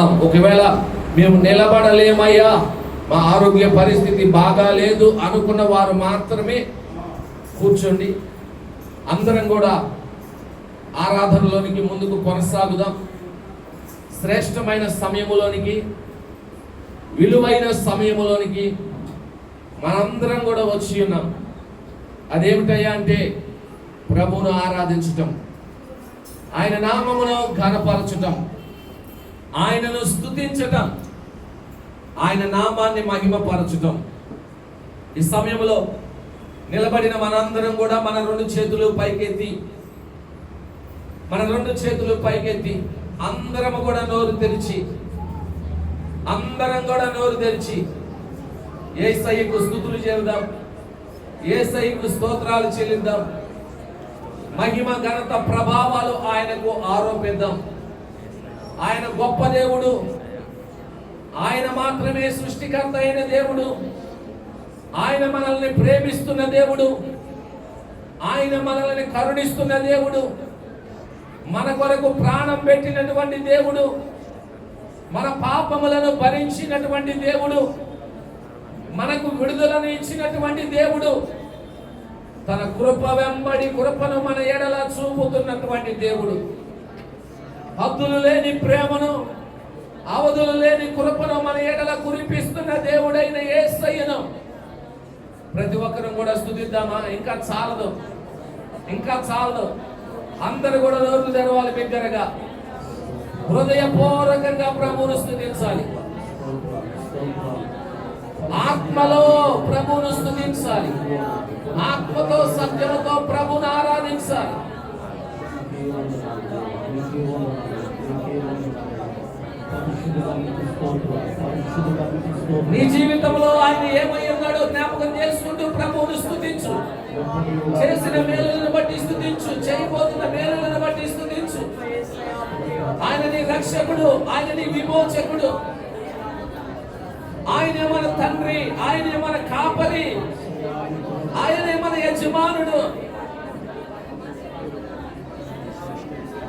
ఒకవేళ మేము నిలబడలేమయ్యా మా ఆరోగ్య పరిస్థితి బాగాలేదు అనుకున్న వారు మాత్రమే కూర్చోండి. అందరం కూడా ఆరాధనలోనికి ముందుకు కొనసాగుదాం. శ్రేష్టమైన సమయములోనికి విలువైన సమయములోనికి మనందరం కూడా వచ్చి ఉన్నాం. అదేమిటయ్యా అంటే ప్రభువును ఆరాధించటం ఆయన నామమును ఘనపరచటం. ఆయనను స్తుతించటం ఆయన నామాన్ని మహిమపరచటం. ఈ సమయంలో నిలబడిన మనందరం కూడా మన రెండు చేతులు పైకెత్తి మన రెండు చేతులు పైకెత్తి అందరం కూడా నోరు తెరిచి అందరం కూడా నోరు తెరిచి ఏ సైకు స్థుతులు చేద్దాం ఏసయ్యకు స్తోత్రాలు చెల్లిద్దాం. మహిమ ఘనత ప్రభావాలు ఆయనకు ఆరోపిద్దాం. ఆయన గొప్ప దేవుడు. ఆయన మాత్రమే సృష్టికర్త అయిన దేవుడు. ఆయన మనల్ని ప్రేమిస్తున్న దేవుడు. ఆయన మనల్ని కరుణిస్తున్న దేవుడు. మన కొరకు ప్రాణం పెట్టినటువంటి దేవుడు. మన పాపములను భరించినటువంటి దేవుడు. మనకు విడుదలను ఇచ్చినటువంటి దేవుడు. తన కృప వెంబడి కృపను మన ఎడల చూపుతున్నటువంటి దేవుడు. హద్దులు లేని ప్రేమను అవధులు లేని కృపను మన ఏడల కురిపిస్తున్న దేవుడైన ఏసయ్యను. ప్రతి ఒక్కరూ కూడా స్థుతిద్దామా? ఇంకా చాలదు. ఇంకా చాలదు. అందరు కూడా నోరు తెరవాలి బిగ్గరగా. హృదయపూర్వకంగా ప్రభువును స్థుతించాలి. ఆత్మలో ప్రభువును స్థుతించాలి. ఆత్మతో సత్యముతో ప్రభును ఆరాధించాలి. నీ జీవితంలో ఆయన ఏమై ఉన్నాడో జ్ఞాపకం చేసుకుంటూ ప్రభువును స్థుతించు చేసిన మేలులను బట్టి స్థుతించు చేయబోతున్న మేలులను బట్టి స్థుతించు ఆయన నీ రక్షకుడు ఆయన నీ విమోచకుడు. ఆయనే మన తండ్రి ఆయనే మన కాపరి. ఆయనే మన యజమానుడు.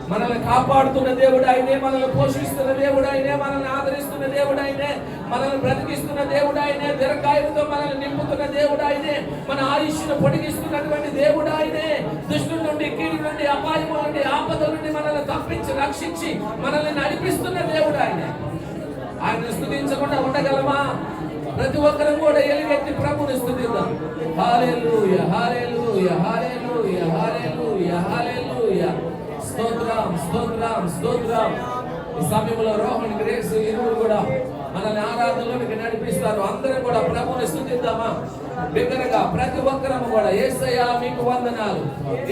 మనల్ని కాపాడుతున్న దేవుడు ఆయనే మనల్ని పోషిస్తున్న దేవుడు ఆయనే మనల్ని ఆదరిస్తున్న దేవుడు ఆయనే మనల్ని బ్రతికిస్తున్న దేవుడు ఆయనే దీర్ఘాయువుతో మనల్ని నింపుతున్న దేవుడు ఆయనే మన ఆయుష్ను పొడిగిస్తున్నటువంటి దేవుడు ఆయనే. దుష్టు నుండి కీడి నుండి అపాయము నుండి ఆపద నుండి మనల్ని తప్పించి రక్షించి మనల్ని నడిపిస్తున్న దేవుడు ఆయనే. ఆయన స్థుతించకుండా ఉండగలమా? ప్రతి ఒక్కరం కూడా ఎలుగెత్తి ప్రభుని స్థుతిద్దాం hallelujah hallelujah hallelujah hallelujah hallelujah స్తోత్రం స్తోత్రం స్తోత్రం. ఈ సమయంలో రోహన్ గ్రేస్ ఇరువురు కూడా మనల్ని ఆరాధనలోనికి నడిపిస్తారు. అందరం కూడా ప్రభుని స్థుతిద్దామా? బిగ్గరగా ప్రతి ఒక్కరము కూడా ఏసయ్యా మీకు వందనాలు.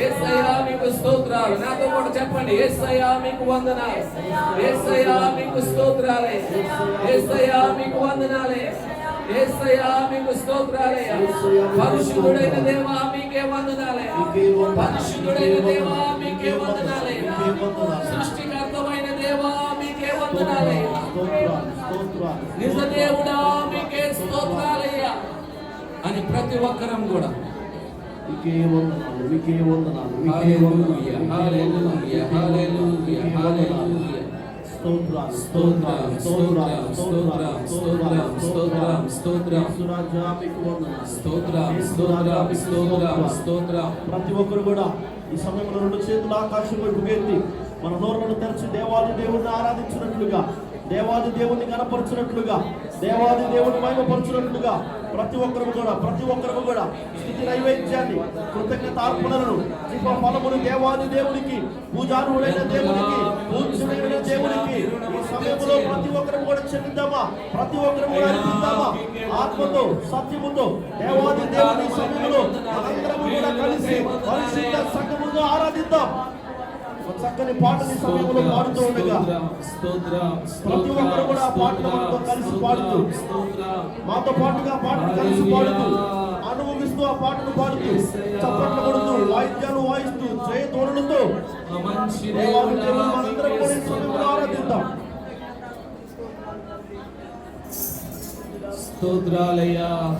ఏసయ్యా మీకు స్తోత్రాలు. నాతో కూడా చెప్పండి ఏసయ్యా మీకు వందనాలు. ఏసయ్యా మీకు స్తోత్రాలే. ఏసయ్యా మీకు వందనాలే. ఏసయ్యా మీకు స్తోత్రాలే. పరిశుద్ధుడైన దేవా మీకే వందనాలే. పరిశుద్ధుడైన దేవా మీకే వందనాలే. సృష్టికర్తమైన దేవా మీకే వందనాలే నిజ దేవుడా మీకే స్తోత్రాలయ్యా. అని ప్రతి ఒక్కరం కూడా. మీకే వందనాలు మీకే వందనాలు మీకే స్తోత్రాలు స్తోత్రం స్తోత్రం స్తోత్రం స్తోత్రం స్తోత్రం స్తోత్రం సురాజా మీకు వందనాలు. స్తోత్రం స్తోత్రం స్తోత్రం స్తోత్రం ప్రతి ఒక్కరు కూడా ఈ సమయంలో రెండు చేతులు ఆకాశం వైపు ఎత్తి మన నోరులను తెరచి దేవాది దేవుడిని ఆరాధించినట్లుగా దేవాది దేవుణ్ణి కనపరచినట్లుగా దేవాది దేవుడిని మహిమపరచినట్లుగా ప్రతి ఒక్కరు కూడా ప్రతి ఒక్కరు కూడా స్థితి నైవేద్యాన్ని కృతజ్ఞత అర్పణలను ఫలమును దేవాది దేవుడికి పూజారుడైన దేవుడికి పూజ్యుడైన దేవుడికి ఈ సమయంలో ప్రతి ఒక్కరు కూడా చెల్లిద్దామా? ప్రతి ఒక్కరు కూడా అర్పిద్దామా? ఆత్మతో సత్యముతో దేవాది దేవుని సమయంలో మనందరము కూడా కలిసి పరిశుద్ధ సంఘముతో ఆరాధిద్దాం. చక్కని పాటని సమయంలో పాడుతూ ఉండగా ప్రతి ఒక్కరు కూడా ఆ పాటను మనతో కలిసి పాడుతూ మాతో పాటుగా ఆ పాటను కలిసి పాడుతూ అనుభవిస్తూ ఆ పాటను పాడుతూ చప్పట్లు కొడుతూ వాయిద్యాలు వాయిస్తూ జయ మనందరం కూడా సమయంలో ఆరాధిద్దాం.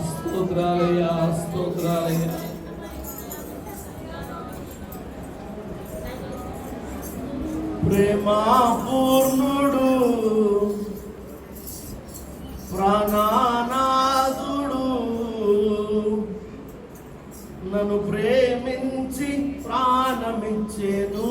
స్తోత్రాలయ్యా స్తోత్రాలయ్యా ప్రేమ పూర్ణుడు cedo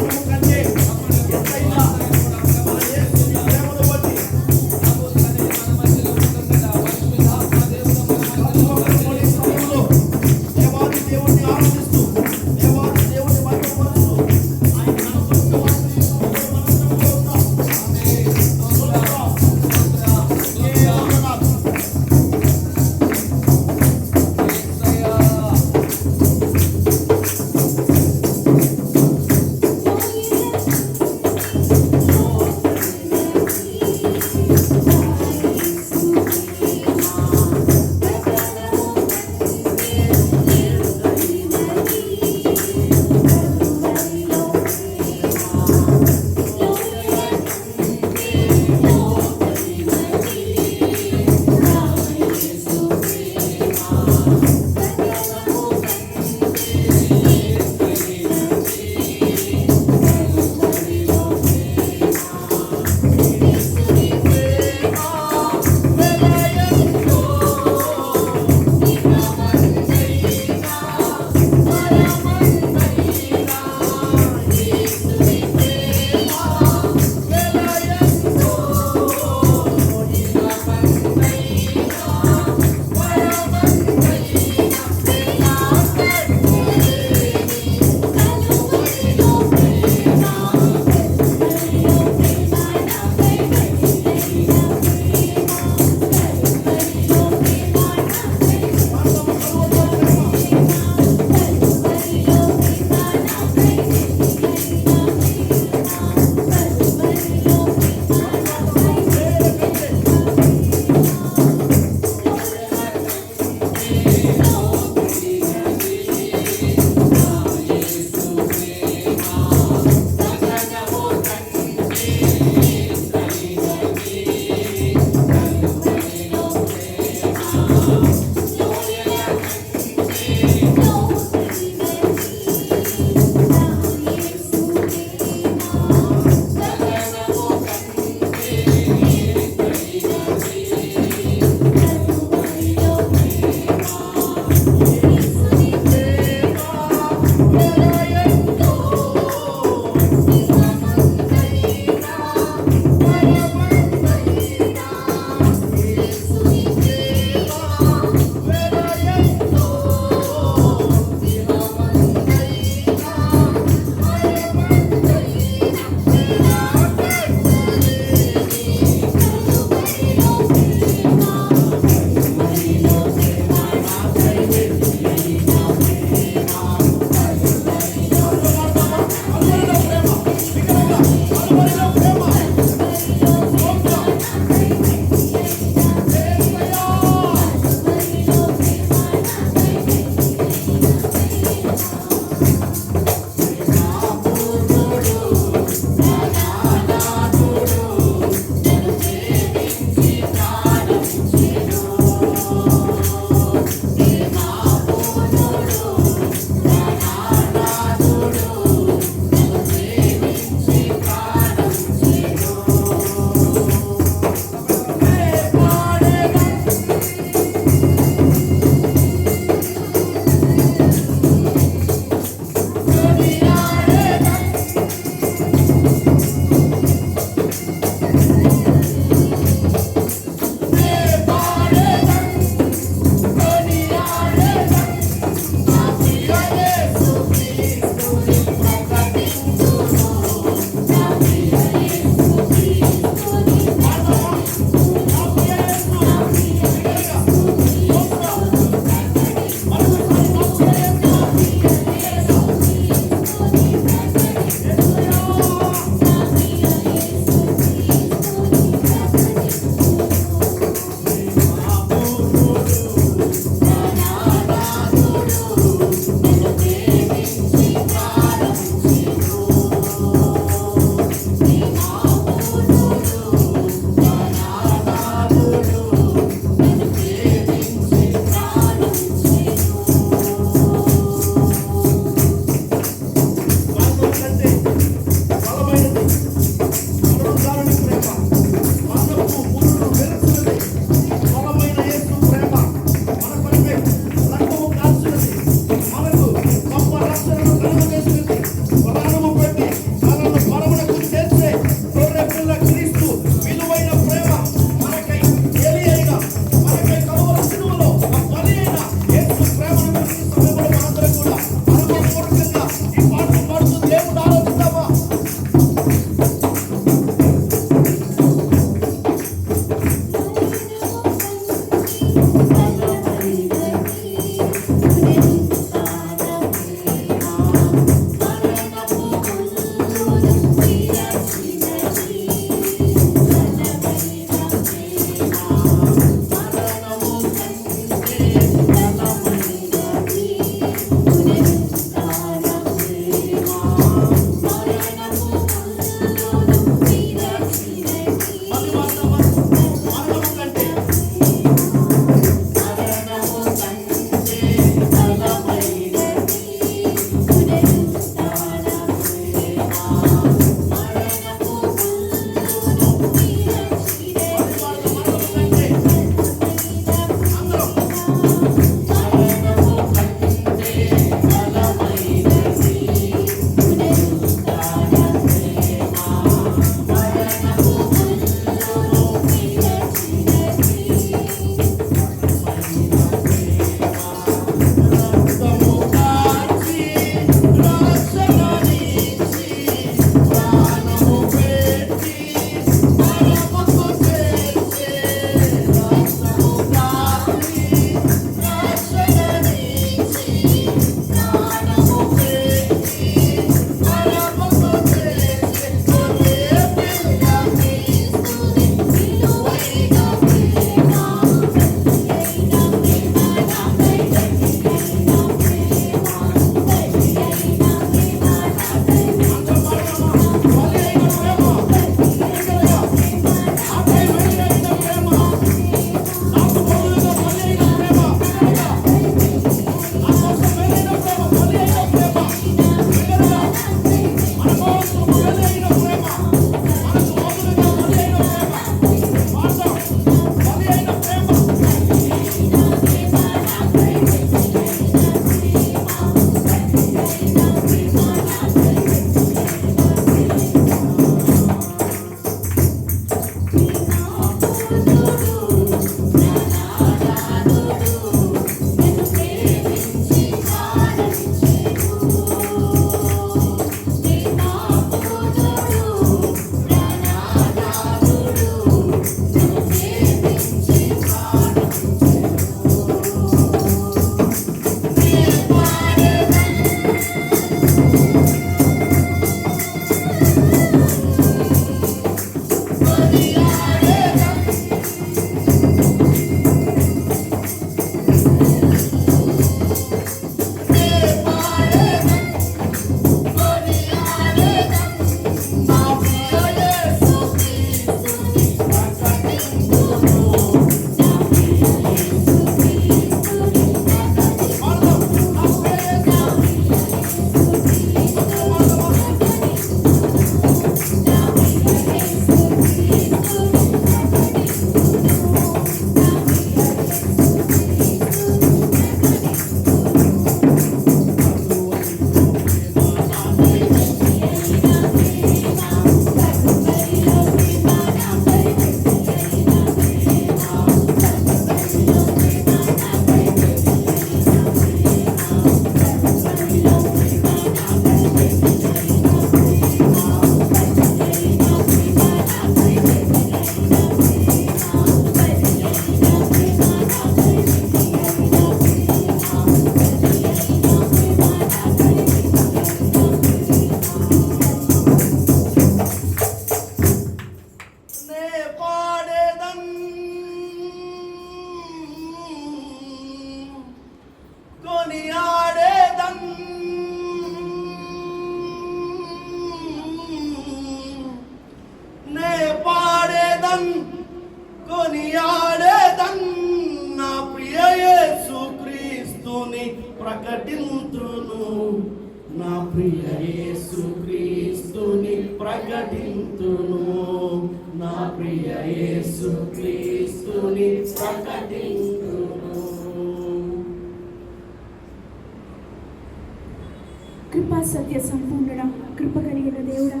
కృపా సత్య సంపూర్ణుడా కృప కలిగిన దేవుడా.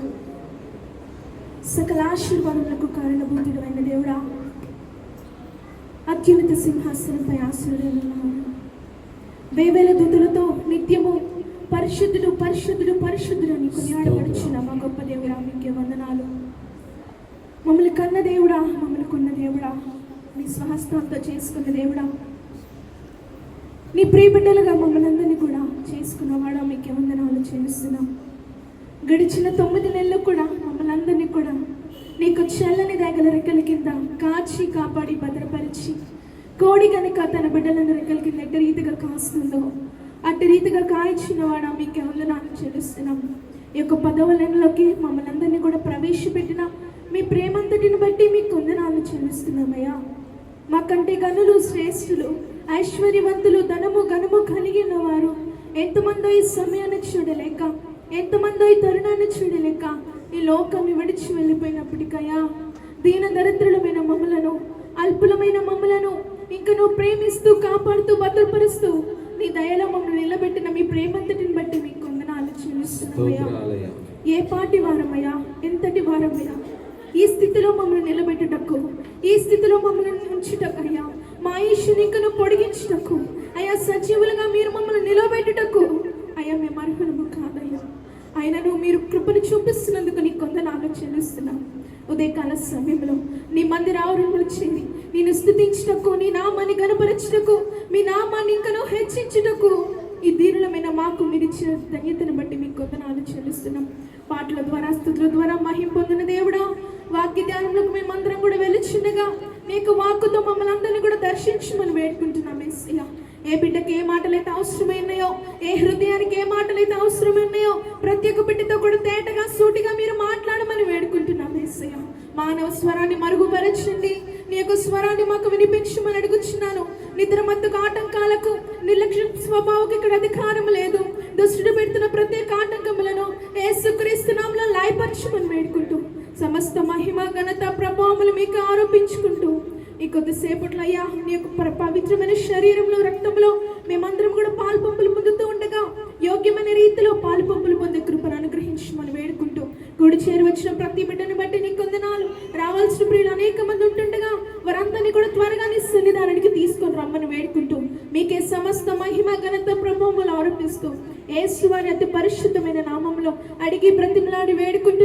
సకల ఆశీర్వాదములకు కారణభూతుడమైన దేవుడా. అత్యున్నత సింహాసనంపై ఆశీర్వదన్నాడు వేవేల దుతులతో నిత్యము పరిశుద్ధుడు పరిశుద్ధుడు పరిశుద్ధుడు అని కొనియాడబడుచున్న మా గొప్ప దేవుడా మీకే వందనాలు. మమ్మల్ని కన్న దేవుడా మమ్మల్ని కొన్న దేవుడా. నీ స్వహస్తాలతో చేసుకున్న దేవుడా. నీ ప్రియబిడ్డలుగా మమ్మల్ని అందరినీ కూడా చేసుకున్నవాడా మీకు వందనాలు చేస్తున్నాం గడిచిన తొమ్మిది నెలలు కూడా మమ్మల్ని అందరినీ కూడా నీకు చల్లని దగ్గర రెక్కల కింద కాచి కాపాడి భద్రపరిచి కోడి కనుక తన బిడ్డలను రెక్కల కింద ఎట్టి రీతిగా కాస్తుందో అట్టి రీతిగా కాయించినవాడా మీకు వందనాలు చెల్లిస్తున్నాం. ఈ యొక్క పదవ నెలలోకి మమ్మల్ని అందరినీ కూడా ప్రవేశపెట్టిన మీ ప్రేమంతటిని బట్టి మీకు వందనాలు చెల్లిస్తున్నామయ్యా. మాకంటే గనులు శ్రేష్ఠులు ఐశ్వర్యవంతులు ధనము ఘనము కలిగిన వారు ఎంతమందో ఈ సమయాన్ని చూడలేక ఎంతమందో ఈ తరుణాన్ని చూడలేక ఈ లోకాన్ని విడిచి వెళ్ళిపోయినప్పటికయ్యా. దీన దరిద్రులమైన మమ్మలను అల్పులమైన మమ్మలను ఇంక నువ్వు ప్రేమిస్తూ కాపాడుతూ భద్రపరుస్తూ నీ దయలో మమ్మల్ని నిలబెట్టిన మీ ప్రేమంతటిని బట్టి మీకు వందనాలు చెల్లిస్తున్నామయ్యా. ఏ పాటి వారమయ్యా? ఎంతటి వారమయ్యా? ఈ స్థితిలో మమ్మల్ని నిలబెట్టుటకు ఈ స్థితిలో మమ్మల్ని ఉంచుటకు అయ్యా. మా ఆయుష్ని ఇంకను పొడిగించుటకు. అయ్యా సజీవులుగా మీరు మమ్మల్ని నిలబెట్టుటకు. అయ్యా మేము అర్హులము కాదయ్యా. ఆయనను మీరు కృపను చూపిస్తున్నందుకు నీ కొందనాలు చెల్లిస్తున్నాం. ఉదయకాల సమయంలో నీ మందిర ఆవరణలో చేరి నేను స్థుతించుటకు నీ నామాన్ని గనపరచుటకు మీ నామాన్ని ఇంకను హెచ్చించుటకు. ఈ దీనులమైన మాకు మీరు ఇచ్చిన ధన్యతను బట్టి మీకు కొందనాలు చెల్లిస్తున్నాం. పాటల ద్వారా స్థుతుల ద్వారా మహిం పొందిన దేవుడా వాక్య ధ్యానంలోకి మేమందరం కూడా వెళ్ళుచుండగా నీకు వాక్కుతో మమ్మల్ని అందరినీ కూడా దర్శించమని వేడుకుంటున్నాం ఏసయ్య ఏ బిడ్డకి ఏ మాటలైతే అవసరమైనాయో ఏ హృదయానికి ఏ మాటలైతే అవసరమైనాయో ప్రతి ఒక్క బిడ్డతో కూడా తేటగా సూటిగా మీరు మాట్లాడమని వేడుకుంటున్నాం ఏసయ్య మానవ స్వరాన్ని మరుగుపరచండి. నీ యొక్క స్వరాన్ని మాకు వినిపించమని అడుగుచున్నాను. నిద్ర మత్తుకు ఆటంకాలకు నిర్లక్ష్య స్వభావకు ఇక్కడ అధికారం లేదు. సమస్త మహిమ ఘనత ప్రభావములు మీకు ఆరోపించుకుంటూ ఈ కొద్దిసేపట్లో అయ్యా నీ యొక్క పవిత్రమైన శరీరంలో రక్తంలో మేమందరం కూడా పాలు పంపులు పొందుతూ ఉండగా యోగ్యమైన రీతిలో పాలు పంపులు పొందే కృపను మనం వేడుకుంటూ గుడి చేరి వచ్చిన ప్రతి బిడ్డను బట్టి నీ కొందనాలు రావాల్సిన ప్రియులు అనేక మంది ఉంటుండగా వారందరినీ కూడా త్వరగా నీ సన్నిధానానికి తీసుకొని రమ్మని వేడుకుంటూ మీకే సమస్త మహిమ ఘనత ప్రభావములు ఆరోపిస్తూ యేసు వారి అతి పరిశుద్ధమైన నామంలో అడిగి బ్రతిమలాడి వేడుకుంటూ